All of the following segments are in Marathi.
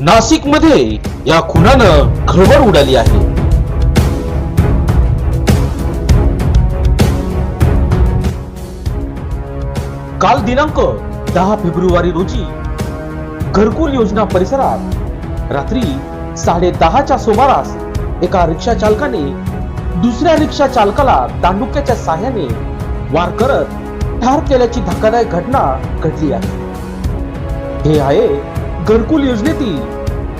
नाशिकमध्ये या खुनानं खळबळ उडाली आहे. काल दिनांक दहा फेब्रुवारी रोजी घरकुल योजना परिसरात रात्री साडे दहाच्या सुमारास एका रिक्षा चालकाने दुसऱ्या रिक्षा चालकाला दांडुक्याच्या साह्याने वार करत ठार केल्याची धक्कादायक घटना घडली आहे. हे आहे घरकुल योजनेतील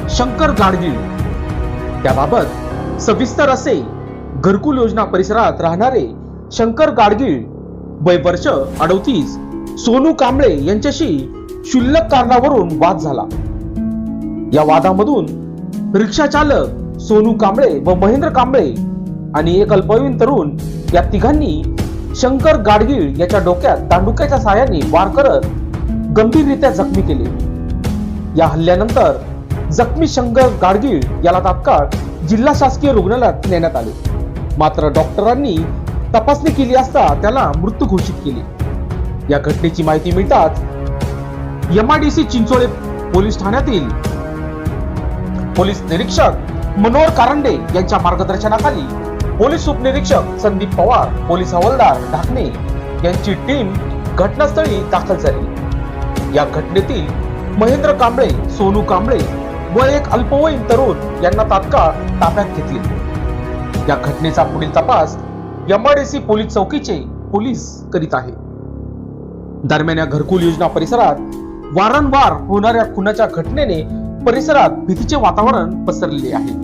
शंकर गाडगीळ त्याबाबत सविस्तर असे घरकुल योजना परिसरात राहणारे शंकर गाडगीळ वय वर्ष अडतीस सोनू कांबळे यांच्याशी क्षुल्लक कारणावरून वाद झाला. या वादामधून रिक्षा चालक सोनू कांबळे व महेंद्र कांबळे आणि एक अल्पवयीन तरुण या तिघांनी शंकर गाडगीळ याच्या डोक्यात दांडुक्याच्या साहाय्याने वार करत गंभीररित्या जखमी केले. या हल्ल्यानंतर जखमी शंकर गाडगीळ याला तात्काळ जिल्हा शासकीय रुग्णालयात नेण्यात आले. मात्र डॉक्टरांनी तपासणी केली असता त्याला मृत्यू घोषित केले. या घटनेची माहिती मिळताच एमआयडीसी चिंचोळे पोलीस ठाण्यातील पोलीस निरीक्षक मनोहर कारंडे यांच्या मार्गदर्शनाखाली पोलीस उपनिरीक्षक संदीप पवार पोलीस हवालदार ढाकणे यांची टीम घटनास्थळी दाखल झाली. या घटनेतील महेंद्र कांबळे सोनू कांबळे व एक अल्पवयीन तरुण यांना तात्काळ ताब्यात घेतले. या घटनेचा पुढील तपास एमआयडीसी पोलीस चौकीचे पोलीस करीत आहे. दरम्यान या घरकुल योजना परिसरात वारंवार होणाऱ्या खुनाच्या घटनेने परिसरात भीतीचे वातावरण पसरलेले आहे.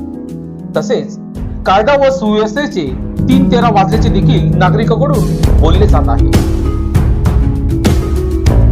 तसेच कायदा व सुव्यवस्थेचे तीन तेरा वाजल्याचे देखील नागरिकांकडून बोलले जात आहे.